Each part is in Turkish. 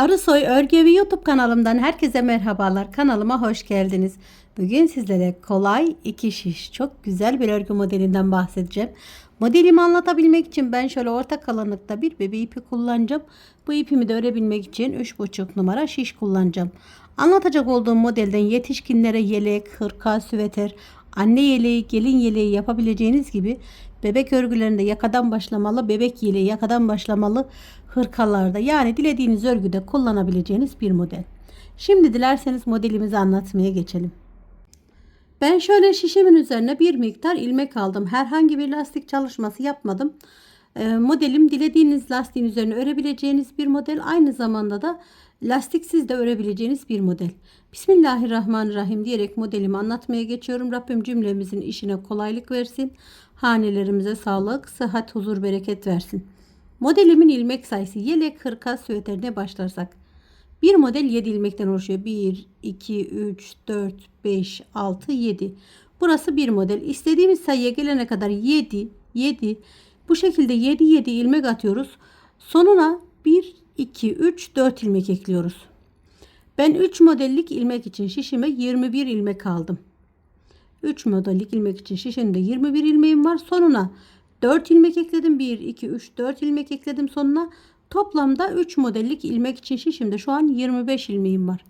Arısoy Örgü Evi YouTube kanalımdan herkese merhabalar. Kanalıma hoş geldiniz. Bugün sizlere kolay iki şiş çok güzel bir örgü modelinden bahsedeceğim. Modelimi anlatabilmek için ben şöyle orta kalınlıkta bir bebe ipi kullanacağım. Bu ipimi de örebilmek için 3,5 numara şiş kullanacağım. Anlatacak olduğum modelden yetişkinlere yelek, hırka, süveter, anne yeleği, gelin yeleği yapabileceğiniz gibi bebek örgülerinde yakadan başlamalı, bebek yeleği yakadan başlamalı hırkalarda yani dilediğiniz örgüde kullanabileceğiniz bir model. Şimdi dilerseniz modelimizi anlatmaya geçelim. Ben şöyle şişemin üzerine bir miktar ilmek aldım. Herhangi bir lastik çalışması yapmadım. Ee, modelim dilediğiniz lastiğin üzerine örebileceğiniz bir model. Aynı zamanda da lastiksiz de örebileceğiniz bir model. Bismillahirrahmanirrahim diyerek modelimi anlatmaya geçiyorum. Rabbim cümlemizin işine kolaylık versin. Hanelerimize sağlık, sıhhat, huzur, bereket versin. Modelimin ilmek sayısı yelek, hırka, süveterine başlarsak. Bir model 7 ilmekten oluşuyor. 1, 2, 3, 4, 5, 6, 7. Burası bir model. İstediğimiz sayıya gelene kadar 7, 7. Bu şekilde 7, 7 ilmek atıyoruz. Sonuna 1, 2, 3, 4 ilmek ekliyoruz. Ben 3 modellik ilmek için şişime 21 ilmek aldım. 3 modellik ilmek için şişimde 21 ilmeğim var. Sonuna 4 ilmek ekledim. 1, 2, 3, 4 ilmek ekledim sonuna. Toplamda 3 modellik ilmek için şişimde şu an 25 ilmeğim var.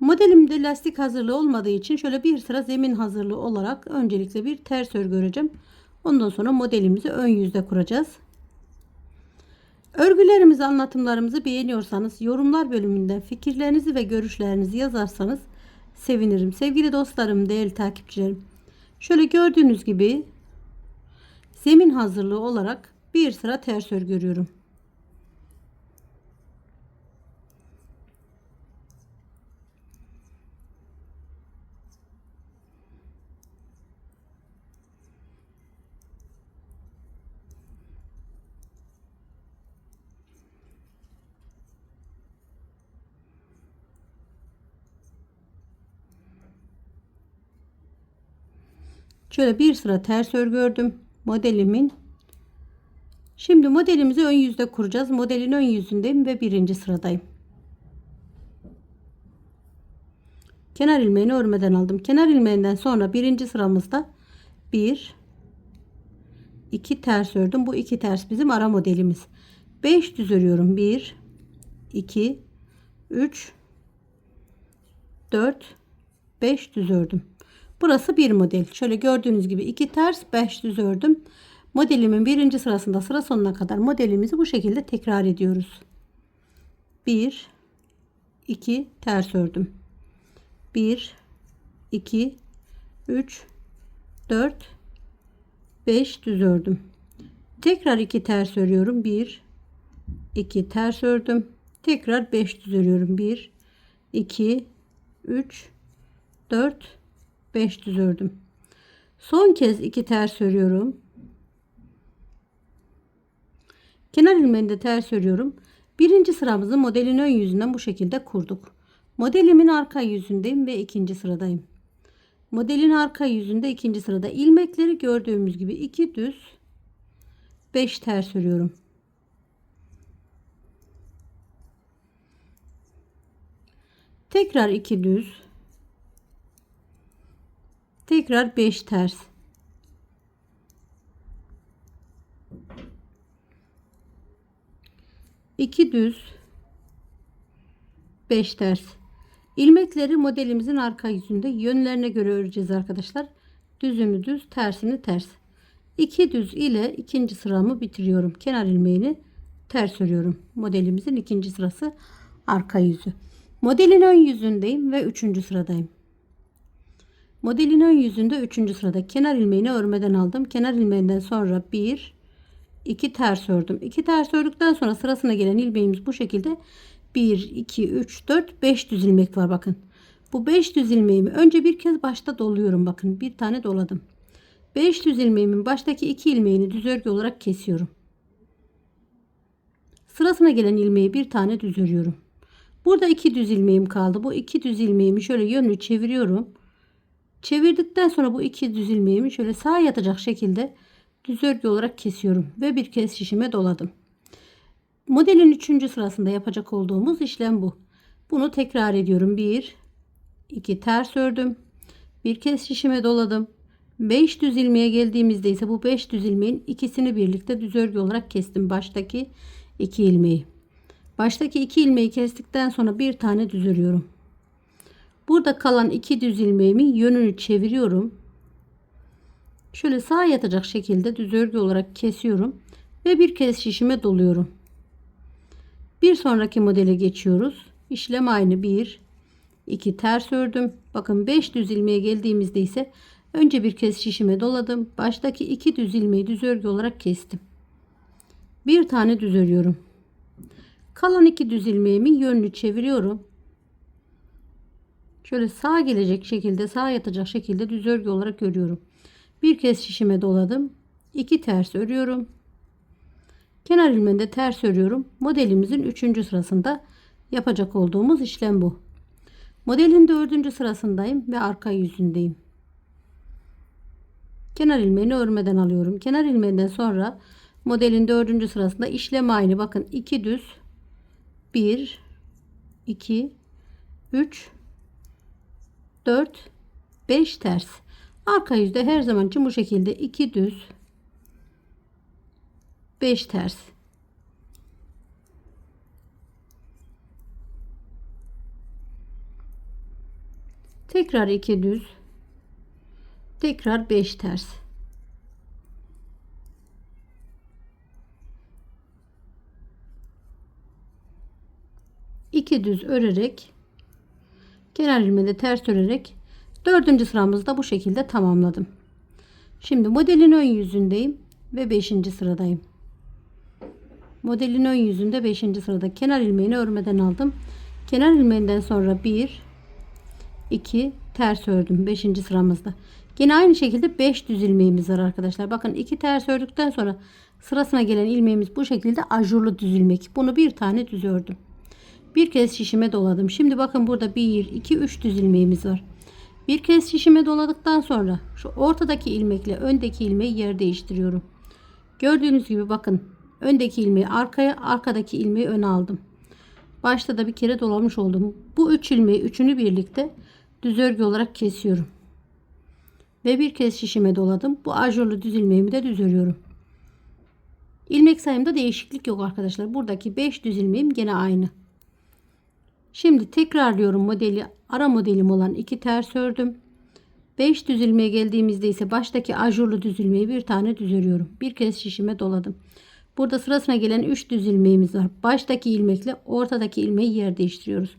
Modelimde lastik hazırlığı olmadığı için şöyle bir sıra zemin hazırlığı olarak öncelikle bir ters örgü öreceğim. Ondan sonra modelimizi ön yüzde kuracağız. Örgülerimizi, anlatımlarımızı beğeniyorsanız yorumlar bölümünden fikirlerinizi ve görüşlerinizi yazarsanız sevinirim. Sevgili dostlarım, değerli takipçilerim. Şöyle gördüğünüz gibi zemin hazırlığı olarak bir sıra ters örgü örüyorum. Şöyle bir sıra ters örgü ördüm. Modelimin Şimdi modelimizi ön yüzde kuracağız. Modelin ön yüzündeyim ve birinci sıradayım. Kenar ilmeğini örmeden aldım. Kenar ilmeğinden sonra birinci sıramızda bir, iki ters ördüm. Bu iki ters bizim ara modelimiz. 5 düz örüyorum. 1 2 3 4 5 düz ördüm. Burası bir model. Şöyle gördüğünüz gibi iki ters 5 düz ördüm. Modelimin birinci sırasında sıra sonuna kadar modelimizi bu şekilde tekrar ediyoruz. 1 2 ters ördüm. 1 2 3 4 5 düz ördüm. Tekrar 2 ters örüyorum. 1 2 ters ördüm. Tekrar 5 düz örüyorum. 1 2 3 4 5 düz ördüm. Son kez 2 ters örüyorum. Kenar ilmeğinde ters örüyorum. Birinci sıramızı modelin ön yüzünden bu şekilde kurduk. Modelimin arka yüzündeyim ve ikinci sıradayım. Modelin arka yüzünde ikinci sırada ilmekleri gördüğümüz gibi iki düz 5 ters örüyorum. Tekrar iki düz. Tekrar 5 ters. 2 düz. 5 ters. İlmekleri modelimizin arka yüzünde yönlerine göre öreceğiz arkadaşlar. Düzünü düz tersini ters. 2 düz ile ikinci sıramı bitiriyorum. Kenar ilmeğini ters örüyorum. Modelimizin ikinci sırası arka yüzü. Modelin ön yüzündeyim ve üçüncü sıradayım modelin ön yüzünde üçüncü sırada kenar ilmeğini örmeden aldım kenar ilmeğinden sonra 1 2 ters ördüm. 2 ters ördükten sonra sırasına gelen ilmeğimiz bu şekilde 1 2 3 4 5 düz ilmek var bakın. Bu 5 düz ilmeğimi önce bir kez başta doluyorum bakın. Bir tane doladım. 5 düz ilmeğimin baştaki 2 ilmeğini düz örgü olarak kesiyorum. Sırasına gelen ilmeği bir tane düz örüyorum. Burada 2 düz ilmeğim kaldı. Bu 2 düz ilmeğimi şöyle yönlü çeviriyorum. Çevirdikten sonra bu 2 düz ilmeğimi şöyle sağa yatacak şekilde düz örgü olarak kesiyorum ve bir kez şişime doladım. Modelin üçüncü sırasında yapacak olduğumuz işlem bu. Bunu tekrar ediyorum. 1 2 ters ördüm. Bir kez şişime doladım. 5 düz ilmeğe geldiğimizde ise bu 5 düz ilmeğin ikisini birlikte düz örgü olarak kestim. Baştaki 2 ilmeği. Baştaki 2 ilmeği kestikten sonra bir tane düz örüyorum. Burada kalan 2 düz ilmeğimin yönünü çeviriyorum. Şöyle sağa yatacak şekilde düz örgü olarak kesiyorum ve bir kez şişime doluyorum. Bir sonraki modele geçiyoruz. İşlem aynı 1 2 ters ördüm. Bakın 5 düz ilmeğe geldiğimizde ise önce bir kez şişime doladım. Baştaki 2 düz ilmeği düz örgü olarak kestim. Bir tane düz örüyorum. Kalan 2 düz ilmeğimin yönünü çeviriyorum. Şöyle sağa gelecek şekilde sağa yatacak şekilde düz örgü olarak örüyorum. Bir kez şişime doladım. 2 ters örüyorum. Kenar ilmeğinde ters örüyorum. Modelimizin 3. sırasında yapacak olduğumuz işlem bu. Modelin 4. sırasındayım ve arka yüzündeyim. Kenar ilmeğini örmeden alıyorum. Kenar ilmeğinden sonra modelin 4. sırasında işlem aynı. Bakın 2 düz 1 2 3 4 5 ters. Arka yüzde her zaman için bu şekilde 2 düz 5 ters. Tekrar 2 düz. Tekrar 5 ters. İki düz örerek kenar ilmeğinde ters örerek dördüncü sıramızda bu şekilde tamamladım. Şimdi modelin ön yüzündeyim ve 5. sıradayım. Modelin ön yüzünde 5. sırada kenar ilmeğini örmeden aldım. Kenar ilmeğinden sonra 1 2 ters ördüm 5. sıramızda. Yine aynı şekilde 5 düz ilmeğimiz var arkadaşlar. Bakın 2 ters ördükten sonra sırasına gelen ilmeğimiz bu şekilde ajurlu düz ilmek. Bunu bir tane düz ördüm. Bir kez şişime doladım. Şimdi bakın burada 1 2 3 düz ilmeğimiz var. Bir kez şişime doladıktan sonra şu ortadaki ilmekle öndeki ilmeği yer değiştiriyorum. Gördüğünüz gibi bakın öndeki ilmeği arkaya arkadaki ilmeği öne aldım. Başta da bir kere dolamış oldum. Bu üç ilmeği üçünü birlikte düz örgü olarak kesiyorum. Ve bir kez şişime doladım. Bu ajurlu düz ilmeğimi de düz örüyorum. İlmek sayımda değişiklik yok arkadaşlar. Buradaki 5 düz ilmeğim gene aynı. Şimdi tekrarlıyorum modeli. Ara modelim olan 2 ters ördüm. 5 düz ilmeğe geldiğimizde ise baştaki ajurlu düz ilmeği bir tane düz örüyorum. Bir kez şişime doladım. Burada sırasına gelen 3 düz ilmeğimiz var. Baştaki ilmekle ortadaki ilmeği yer değiştiriyoruz.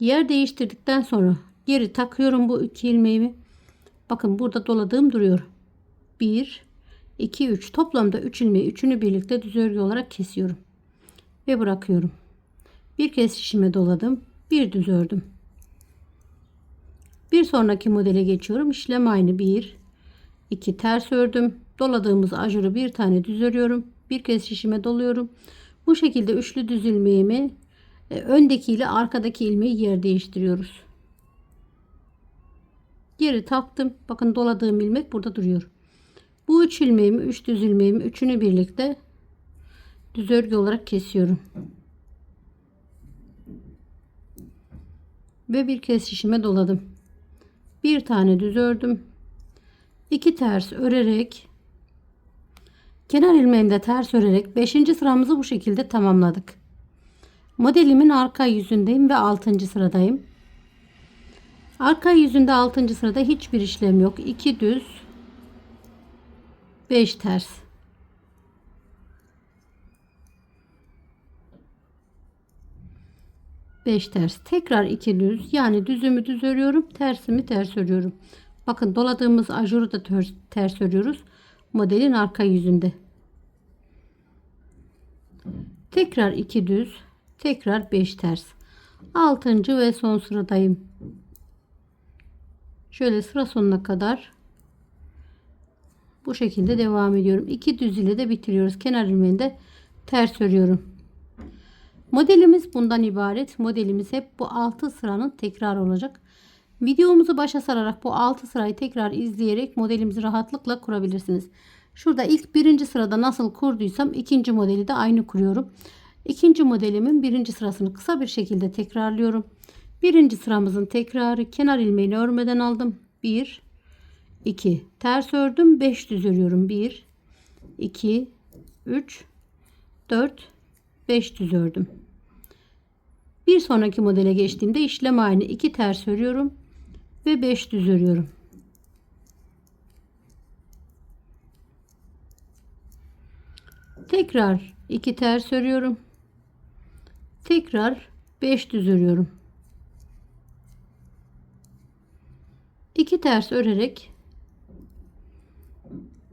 Yer değiştirdikten sonra geri takıyorum bu iki ilmeğimi. Bakın burada doladığım duruyor. 1 2 3 toplamda 3 ilmeği üçünü birlikte düz örgü olarak kesiyorum. Ve bırakıyorum. Bir kez şişime doladım. Bir düz ördüm. Bir sonraki modele geçiyorum. İşlem aynı. 1 2 ters ördüm. Doladığımız ajuru bir tane düz örüyorum. Bir kez şişime doluyorum. Bu şekilde üçlü düz ilmeğimi e, öndeki ile arkadaki ilmeği yer değiştiriyoruz. Geri taktım. Bakın doladığım ilmek burada duruyor. Bu üç ilmeğimi, üç düz ilmeğimi üçünü birlikte düz örgü olarak kesiyorum. Ve bir kez şişime doladım. Bir tane düz ördüm. İki ters örerek kenar ilmeğimde ters örerek 5. sıramızı bu şekilde tamamladık. Modelimin arka yüzündeyim ve 6. sıradayım. Arka yüzünde 6. sırada hiçbir işlem yok. 2 düz 5 ters. Beş ters. Tekrar iki düz. Yani düzümü düz örüyorum. Tersimi ters örüyorum. Bakın doladığımız ajuru da ters, ters örüyoruz. Modelin arka yüzünde. Tekrar iki düz. Tekrar 5 ters. 6. ve son sıradayım. Şöyle sıra sonuna kadar bu şekilde devam ediyorum. 2 düz ile de bitiriyoruz. Kenar ilmeğinde ters örüyorum. Modelimiz bundan ibaret. Modelimiz hep bu 6 sıranın tekrar olacak. Videomuzu başa sararak bu 6 sırayı tekrar izleyerek modelimizi rahatlıkla kurabilirsiniz. Şurada ilk birinci sırada nasıl kurduysam ikinci modeli de aynı kuruyorum. İkinci modelimin birinci sırasını kısa bir şekilde tekrarlıyorum. Birinci sıramızın tekrarı kenar ilmeğini örmeden aldım. 1 2 ters ördüm 5 düz örüyorum. 1 2 3 4 5 düz ördüm. Bir sonraki modele geçtiğimde işlem aynı. 2 ters örüyorum ve 5 düz örüyorum. Tekrar 2 ters örüyorum. Tekrar 5 düz örüyorum. 2 ters örerek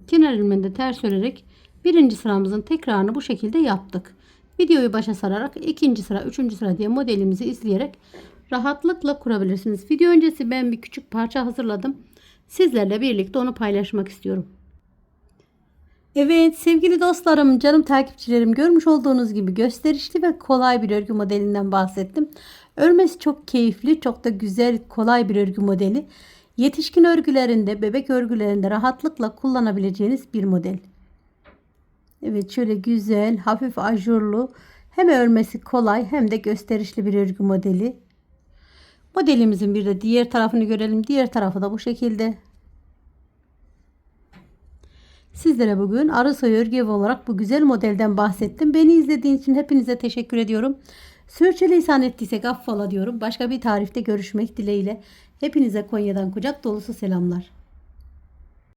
kenar ilmeğinde ters örerek birinci sıramızın tekrarını bu şekilde yaptık. Videoyu başa sararak ikinci sıra, üçüncü sıra diye modelimizi izleyerek rahatlıkla kurabilirsiniz. Video öncesi ben bir küçük parça hazırladım. Sizlerle birlikte onu paylaşmak istiyorum. Evet sevgili dostlarım, canım takipçilerim görmüş olduğunuz gibi gösterişli ve kolay bir örgü modelinden bahsettim. Örmesi çok keyifli, çok da güzel, kolay bir örgü modeli. Yetişkin örgülerinde, bebek örgülerinde rahatlıkla kullanabileceğiniz bir model. Evet şöyle güzel, hafif ajurlu, hem örmesi kolay hem de gösterişli bir örgü modeli. Modelimizin bir de diğer tarafını görelim. Diğer tarafı da bu şekilde. Sizlere bugün arı soy örgü evi olarak bu güzel modelden bahsettim. Beni izlediğiniz için hepinize teşekkür ediyorum. Sürçülisan ettiysek affola diyorum. Başka bir tarifte görüşmek dileğiyle. Hepinize Konya'dan kucak dolusu selamlar.